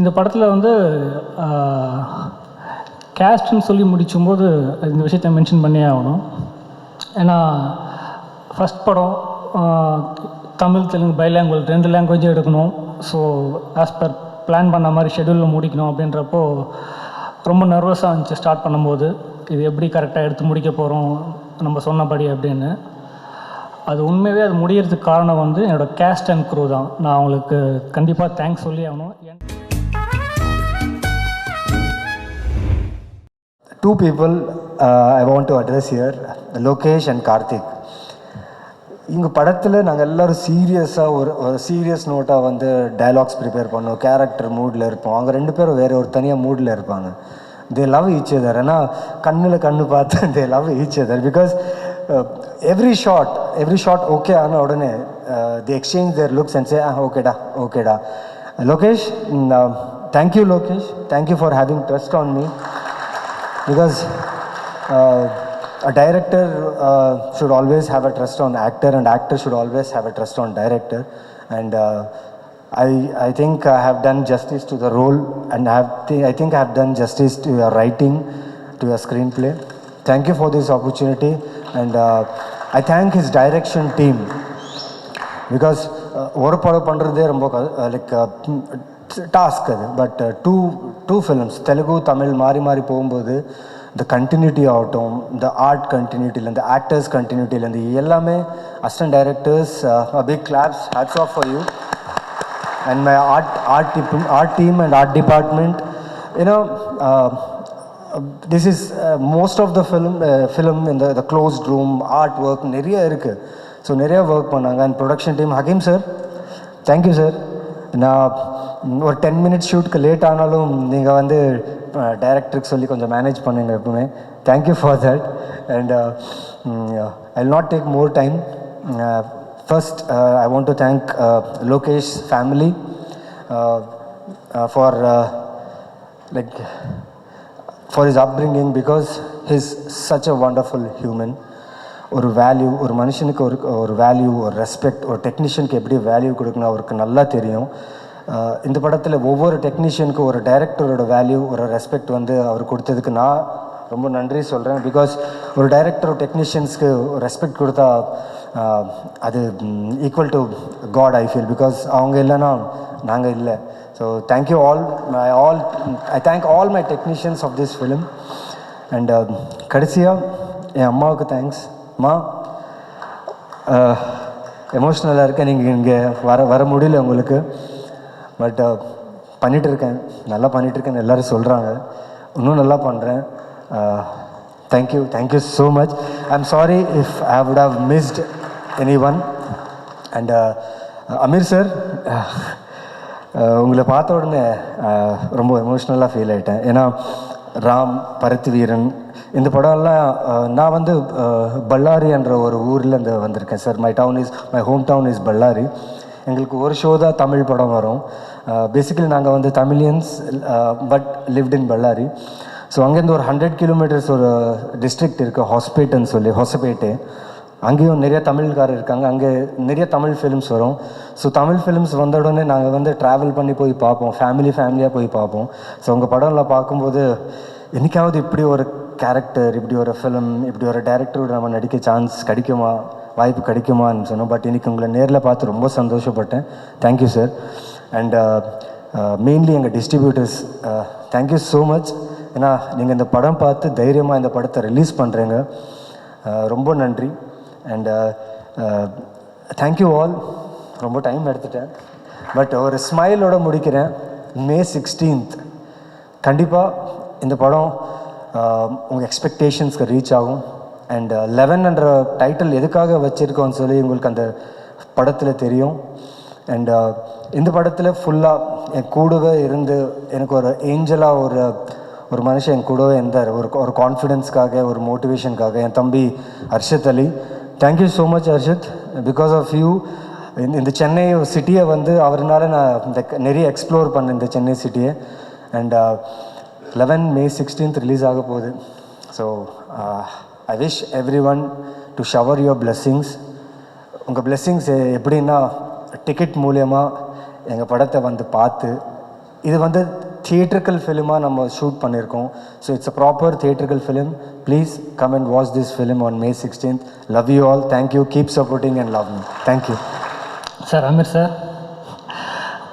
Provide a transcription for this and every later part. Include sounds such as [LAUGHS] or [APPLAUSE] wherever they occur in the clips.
இந்த படத்தில் வந்து கேஸ்ட்னு சொல்லி முடிக்கும்போது இந்த விஷயத்தை மென்ஷன் பண்ணியே ஆகணும். ஏன்னா ஃபஸ்ட் படம் தமிழ் தெலுங்கு பைலாங்குவல் ரெண்டு லாங்குவேஜும் எடுக்கணும். ஸோ ஆஸ் பர் பிளான் பண்ண மாதிரி ஷெடியூலில் முடிக்கணும் அப்படின்றப்போ ரொம்ப நர்வஸாக இருந்துச்சு ஸ்டார்ட் பண்ணும்போது. இது எப்படி கரெக்டாக எடுத்து முடிக்க போகிறோம் நம்ம சொன்னபடி அப்படின்னு. அது உண்மையாகவே அது முடியறதுக்கு காரணம் வந்து என்னோடய கேஸ்ட் அண்ட் க்ரூ தான். நான் அவங்களுக்கு கண்டிப்பாக தேங்க்ஸ் சொல்லி ஆகணும். And people I want to address here Lokesh and Karthik இங்கே படத்தில் நாங்கள் எல்லோரும் சீரியஸாக ஒரு ஒரு சீரியஸ் நோட்டாக வந்து டைலாக்ஸ் ப்ரிப்பேர் பண்ணோம். கேரக்டர் மூடில் இருப்போம். அவங்க ரெண்டு பேரும் வேறு ஒரு தனியாக மூடில் இருப்பாங்க. தே லவ் ஈச் அதர் ஏன்னா கண்ணில் கண்ணு பார்த்து they love each other because Uh, every shot, every shot every shot okay ಅನ್ನೋ ಒಡನೆ the exchange there "Okay, uh, da, okay, ಓಕೆಡಾ Lokesh, uh, thank you, Lokesh. Thank you for having trust on me, because a director uh, should always have a trust on actor and actor should always have a trust on director and uh, I, I think I have done justice to the role and I, have th I think I have done justice to your writing, to your screenplay. Thank you for this opportunity. And I thank his direction team because ஒரு படம் பண்ணுறதே ரொம்ப like task அது. But two two films Telugu Tamil மாறி மாறி போகும்போது இந்த continuity ஆகட்டும் இந்த ஆர்ட் கண்டினியூட்டிலேருந்து ஆக்டர்ஸ் கண்டினியூட்டிலேருந்து எல்லாமே assistant directors big claps hats off for you and my art art art team and art department department this is most of the film film இந்த the closed room art work நிறைய இருக்குது so நிறைய work பண்ணாங்க. And production team Hakeem sir thank you sir நான் ஒரு ten minutes ஷூட்க்கு late ஆனாலும் நீங்கள் வந்து டைரக்டருக்கு சொல்லி கொஞ்சம் மேனேஜ் பண்ணுங்க எப்பவுமே. Thank you for that and I not take more time first I want to thank Lokesh family for like for is upbringing because his such a wonderful human ஒரு value ஒரு மனுஷனுக்கு ஒரு ஒரு வேல்யூ ஒரு respect ஒரு டெக்னீஷியனுக்கு எப்படி value கொடுக்கணும் அவருக்கு நல்லா தெரியும். இந்த படத்தில் ஒவ்வொரு டெக்னீஷியனுக்கு ஒரு டைரக்டரோட வேல்யூ ஒரு ரெஸ்பெக்ட் வந்து அவர் கொடுத்ததுக்கு நான் ரொம்ப நன்றி சொல்கிறேன் பிகாஸ் ஒரு டைரக்டர் ஒரு டெக்னீஷியன்ஸ்க்கு ரெஸ்பெக்ட் கொடுத்தா அது equal to God I feel because அவங்க இல்லைன்னா நாங்கள் இல்லை. So you all My all I thank all my technicians of this film and கடைசியாக என் அம்மாவுக்கு தேங்க்ஸ் அம்மா எமோஷ்னலாக uh, இருக்கேன் நீங்கள் இங்கே வர வர முடியல உங்களுக்கு. பட் uh, பண்ணிகிட்டு இருக்கேன் நல்லா பண்ணிகிட்டு எல்லோரும் சொல்கிறாங்க இன்னும் நல்லா பண்ணுறேன் thank you thank you so much I am sorry if I would have missed anyone and Ameer sir உங்களை பார்த்த உடனே ரொம்ப எமோஷ்னலாக ஃபீல் ஆகிட்டேன் ஏன்னா ராம் பருத்தி வீரன் இந்த படம்லாம் நான் வந்து பல்லாரி என்ற ஒரு ஊர்லேருந்து வந்திருக்கேன் sir. My town is my hometown is Ballari எங்களுக்கு ஒரு ஷோ தான் தமிழ் படம் வரும். பேசிக்கலி நாங்கள் வந்து Tamilians but lived in Bellary so அங்கேருந்து ஒரு ஹண்ட்ரட் கிலோமீட்டர்ஸ் ஒரு டிஸ்ட்ரிக்ட் இருக்குது ஹாஸ்பேட்டுன்னு சொல்லி ஹொசபேட்டு அங்கேயும் நிறைய தமிழ்காரர் இருக்காங்க. அங்கே நிறைய தமிழ் ஃபிலிம்ஸ் வரும். ஸோ தமிழ் ஃபிலிம்ஸ் வந்த உடனே நாங்கள் வந்து ட்ராவல் பண்ணி போய் பார்ப்போம். ஃபேமிலி ஃபேமிலியாக போய் பார்ப்போம். ஸோ உங்கள் படம்லாம் பார்க்கும்போது என்றைக்காவது இப்படி ஒரு கேரக்டர் இப்படி ஒரு ஃபிலிம் இப்படி ஒரு டேரக்டரோட நம்ம நடிக்க சான்ஸ் கிடைக்குமா? வாய்ப்பு கிடைக்குமான்னு சொன்னோம். பட் இன்றைக்கி உங்களை நேரில் பார்த்து ரொம்ப சந்தோஷப்பட்டேன். Thank you sir and mainly எங்கள் distributors thank you so much ஏன்னா நீங்கள் இந்த படம் பார்த்து தைரியமாக இந்த படத்தை ரிலீஸ் பண்ணுறீங்க uh, ரொம்ப நன்றி. அண்ட் தேங்க்யூ ஆல் ரொம்ப டைம் எடுத்துட்டேன். பட் ஒரு ஸ்மைலோட முடிக்கிறேன். மே சிக்ஸ்டீன்த் கண்டிப்பாக இந்த படம் உங்கள் எக்ஸ்பெக்டேஷன்ஸ்க்கு ரீச் ஆகும். அண்ட் லெவன்ன்ற டைட்டில் எதுக்காக வச்சுருக்கோன்னு சொல்லி உங்களுக்கு அந்த படத்தில் தெரியும். அண்ட் uh, இந்த படத்தில் ஃபுல்லாக என் கூடவே இருந்து எனக்கு ஒரு ஏஞ்சலாக ஒரு ஒரு மனுஷன் என் கூடவே இருந்தார். ஒரு ஒரு கான்ஃபிடென்ஸ்க்காக ஒரு மோட்டிவேஷனுக்காக என் தம்பி Harshad Ali. Thank you so much Harshad because of you இந்த இந்த சென்னை சிட்டியை வந்து அவர்னால நான் இந்த நிறைய எக்ஸ்ப்ளோர் பண்ணேன் இந்த சென்னை சிட்டியை and eleven May sixteenth release ஆக போகுது. So I wish everyone to shower your blessings உங்கள் பிளெஸ்ஸிங்ஸ் எப்படின்னா டிக்கெட் மூலியமாக எங்கள் படத்தை வந்து பார்த்து இது வந்து தியேட்டர்கள் ஃபிலிமாக நம்ம ஷூட் பண்ணியிருக்கோம் so it's a proper தியேட்டர்கள் film please come and watch this film on May sixteenth love you all thank you keep supporting and love me thank you sir Ameer sir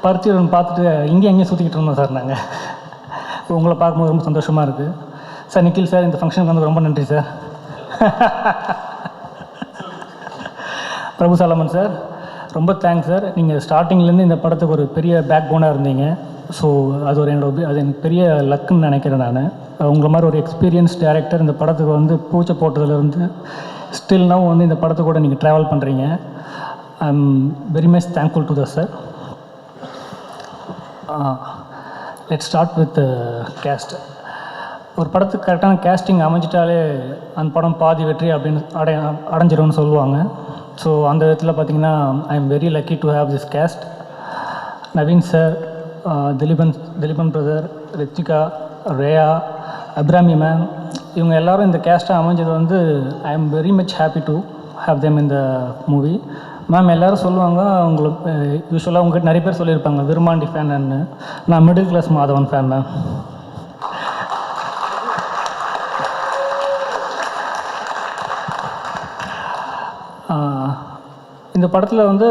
பருத்தியூரன் பார்த்துட்டு இங்கே எங்கேயும் சுற்றிக்கிட்டு இருந்தோம் சார் நாங்கள் உங்களை பார்க்கும்போது ரொம்ப சந்தோஷமாக இருக்குது சார் நிக்கில் சார் இந்த ஃபங்க்ஷனுக்கு வந்து ரொம்ப நன்றி சார் பிரபு சாலமன் சார் ரொம்ப தேங்க்ஸ் சார் நீங்கள் ஸ்டார்டிங்லேருந்து இந்த படத்துக்கு ஒரு பெரிய பேக் போனாக இருந்தீங்க. ஸோ அது ஒரு என்னோட அது எனக்கு பெரிய லக்குன்னு நினைக்கிறேன் நான். உங்களை மாதிரி ஒரு எக்ஸ்பீரியன்ஸ் டேரக்டர் இந்த படத்துக்கு வந்து பூச்சை போட்டதுலேருந்து ஸ்டில்னாவும் வந்து இந்த படத்தை கூட நீங்கள் ட்ராவல் பண்ணுறீங்க I am very much thankful to the sir let start with cast ஒரு படத்துக்கு கரெக்டான கேஸ்டிங் அமைஞ்சிட்டாலே அந்த படம் பாதி வெற்றி அப்படின்னு அடை அடைஞ்சிரும்னு சொல்லுவாங்க. ஸோ அந்த விதத்தில் பார்த்தீங்கன்னா I am very lucky to have this cast Naveen sir Dhileepan Dhileepan brother Rithika Reya Abhirami ma'am இவங்க எல்லாரும் இந்த கேஸ்ட்டாக அமைஞ்சது வந்து I am very much happy to have them இந்த மூவி மேம் எல்லோரும் சொல்லுவாங்க உங்களுக்கு யூஸ்வலாக uh, உங்ககிட்ட நிறைய பேர் சொல்லியிருப்பாங்க விருமாண்டி ஃபேன்னு நான் middle class Madhavan fan ma'am இந்த படத்தில் வந்து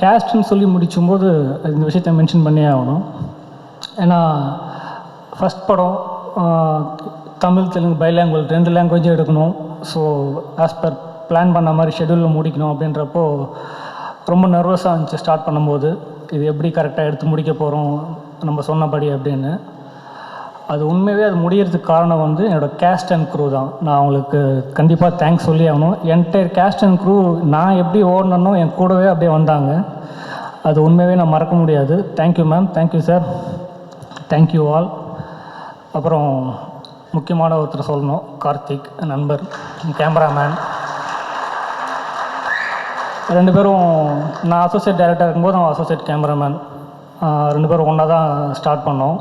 கேஸ்ட்னு சொல்லி முடிக்கும்போது இந்த விஷயத்தை மென்ஷன் பண்ணியே ஆகணும். ஏன்னா ஃபஸ்ட் படம் தமிழ் தெலுங்கு பைலாங்குவல் ரெண்டு லாங்குவேஜும் எடுக்கணும். ஸோ ஆஸ் பர் பிளான் பண்ண மாதிரி ஷெடியூலில் முடிக்கணும் அப்படின்றப்போ ரொம்ப நர்வஸாக இருந்துச்சு ஸ்டார்ட் பண்ணும்போது. இது எப்படி கரெக்டாக எடுத்து முடிக்க போகிறோம் நம்ம சொன்னபடி அப்படின்னு. அது உண்மையாகவே அது முடியறதுக்கு காரணம் வந்து என்னோடய கேஸ்ட் அண்ட் க்ரூ தான். நான் அவங்களுக்கு கண்டிப்பாக தேங்க்ஸ் சொல்லி ஆகணும். என்டையர் கேஸ்ட் அண்ட் க்ரூ நான் எப்படி ஓடணுன்னோ என் கூடவே அப்படியே வந்தாங்க. அது உண்மையாகவே நான் மறக்க முடியாது. Thank you ma'am thank you sir thank you all அப்புறம் முக்கியமான ஒருத்தர் சொல்லணும். கார்த்திக் நண்பர் கேமராமேன் ரெண்டு பேரும் நான் அசோசியேட் டைரக்டர் இருக்கும்போது அவன் அசோசியேட் கேமராமேன் ரெண்டு பேரும் ஒன்றா தான் ஸ்டார்ட் பண்ணோம்.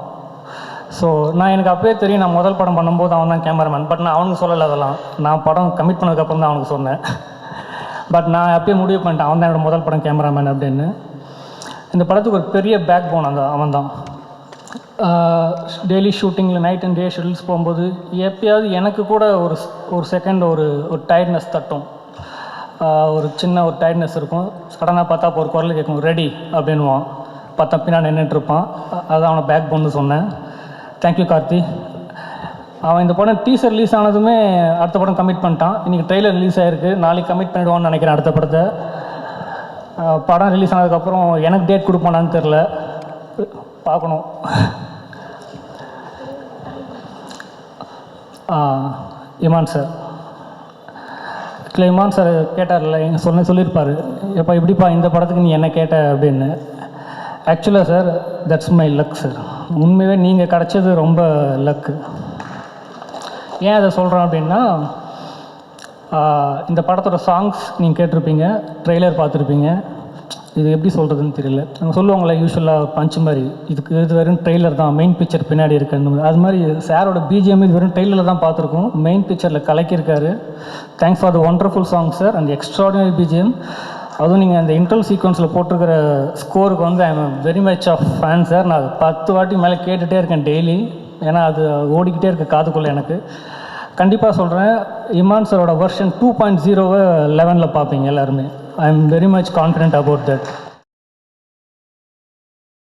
ஸோ நான் எனக்கு அப்பவே தெரியும் நான் முதல் படம் பண்ணும்போது அவன் தான் கேமராமேன் பட் நான் அவனுக்கு சொல்லலை அதெல்லாம். நான் படம் கமிட் பண்ணதுக்கப்புறம் தான் அவனுக்கு சொன்னேன். [LAUGHS] பட் நான் அப்பயே முடிவு பண்ணிட்டேன் அவன் தான் என்னோட முதல் படம் கேமராமேன் அப்படின்னு. இந்த படத்துக்கு ஒரு பெரிய பேக் போன் அந்த அவன் தான் டெய்லி ஷூட்டிங்கில் நைட் அண்ட் டே ஷெடியூல்ஸ் போகும்போது எப்பயாவது எனக்கு கூட ஒரு ஒரு செகண்ட் ஒரு ஒரு டயர்ட்னஸ் தட்டும். ஒரு சின்ன ஒரு டயர்ட்னஸ் இருக்கும். சடனாக பார்த்தா அப்போ ஒரு குரல் கேட்கும் ரெடி அப்படின்வான் பார்த்தா பின்னாடி நின்றுட்டுருப்பான் அதான் அவனை பேக் போன்னு சொன்னேன். Thank you Karthi. அவன் இந்த படம் டீசர் ரிலீஸ் ஆனதுமே அடுத்த படம் கமிட் பண்ணிட்டான். இன்றைக்கி ட்ரெய்லர் ரிலீஸ் ஆகிருக்கு நாளைக்கு கமிட் பண்ணிடுவான்னு நினைக்கிறேன் அடுத்த படத்தை. படம் ரிலீஸ் ஆனதுக்கப்புறம் எனக்கு டேட் கொடுப்பானான்னு தெரில பார்க்கணும். இமான் சார் இல்லை இமான் சார் கேட்டார்ல எங்கள் சொன்ன சொல்லியிருப்பார். எப்போ எப்படிப்பா இந்த படத்துக்கு நீ என்ன கேட்ட அப்படின்னு. ஆக்சுவலாக sir that's my luck sir உண்மையாகவே நீங்கள் கிடச்சது ரொம்ப லக்கு ஏன் அதை சொல்கிறேன் அப்படின்னா இந்த படத்தோட சாங்ஸ் நீங்கள் கேட்டிருப்பீங்க ட்ரெய்லர் பார்த்துருப்பீங்க. இது எப்படி சொல்கிறதுன்னு தெரியல. நாங்கள் சொல்லுவாங்களே யூஸ்வலாக பஞ்ச் மாதிரி. இதுக்கு இது வெறும் ட்ரெய்லர் தான் மெயின் பிக்சர் பின்னாடி இருக்குன்னு. அது மாதிரி சாரோட பிஜிஎம் இது வெறும் ட்ரெய்லரில் தான் பார்த்துருக்கோம். மெயின் பிக்சரில் கலக்கியிருக்காரு. Thanks for the wonderful song sir and extraordinary BGM அதுவும் நீங்கள் அந்த இன்டர்வல் சீக்வன்ஸில் போட்டிருக்கிற ஸ்கோருக்கு வந்து I am very much of fan sir நான் பத்து வாட்டி மேலே கேட்டுகிட்டே இருக்கேன் டெய்லி ஏன்னா அது ஓடிக்கிட்டே இருக்கு காதுக்குள்ளே எனக்கு. கண்டிப்பாக சொல்கிறேன் இமான் சாரோட வெர்ஷன் டூ பாயிண்ட் ஜீரோவை லெவனில் பார்ப்பீங்க எல்லாருமே. I am very much confident about that